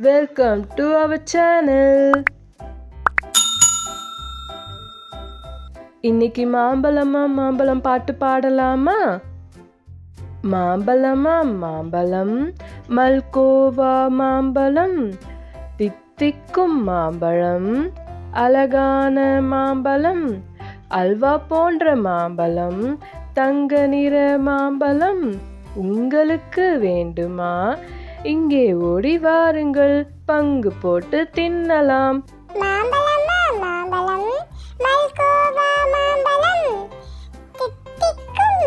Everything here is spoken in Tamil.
வெல்கம் டு அவர் சேனல் இன்னைக்கு மாம்பழமா மாம்பழம் பாட்டு பாடலாமா? மாம்பழமா மாம்பழம் மல்கோவா மாம்பழம் தித்திக்கும் மாம்பழம் அழகான மாம்பழம் அல்வா போன்ற மாம்பழம் தங்க நிற மாம்பழம் உங்களுக்கு வேண்டுமா? இங்கே ஓடி வாருங்கள் பங்கு போட்டு தின்னலாம். மாம்பழமா? மாம்பழம். மல்கோவா மாம்பழம். தித்திக்கும்